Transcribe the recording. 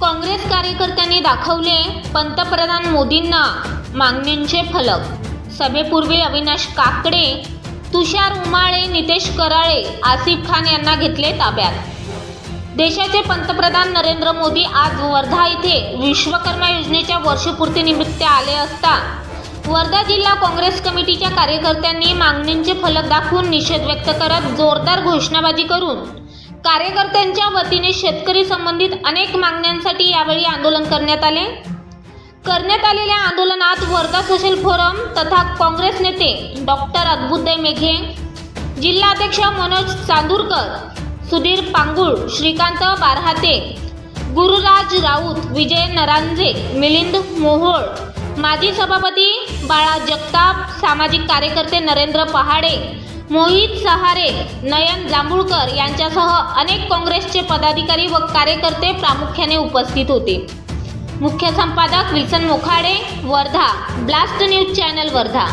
काँग्रेस कार्यकर्त्यांनी दाखवले पंतप्रधान मोदींना मागण्यांचे फलक. सभेपूर्वी अविनाश काकडे तुषार उमाळे नितेश कराळे आसिफ खान यांना घेतले ताब्यात. देशाचे पंतप्रधान नरेंद्र मोदी आज वर्धा येथे विश्वकर्मा योजनेच्या वर्षपूर्तीनिमित्त आले असता वर्धा जिल्हा काँग्रेस कमिटीच्या कार्यकर्त्यांनी मागण्यांचे फलक दाखवून निषेध व्यक्त करत जोरदार घोषणाबाजी करून कार्यकर्त्यांच्या वतीने शेतकरी संबंधित अनेक मागण्यांसाठी यावेळी आंदोलन करण्यात आले. करण्यात आलेल्या आंदोलनात वर्धा सोशल फोरम तथा काँग्रेस नेते डॉक्टर अद्भुतय मेघे जिल्हाध्यक्ष मनोज चांदूरकर सुधीर पांगुळ श्रीकांत बारहाते गुरुराज राऊत विजय नरांजे मिलिंद मोहोळ माजी सभापती बाळा जगताप सामाजिक कार्यकर्ते नरेंद्र पहाडे मोहित सहारे नयन जांभूळकर यांच्यासह अनेक काँग्रेसचे पदाधिकारी व कार्यकर्ते प्रामुख्याने उपस्थित होते. मुख्य संपादक Wilson Mokhade Wardha blast news channel Wardha.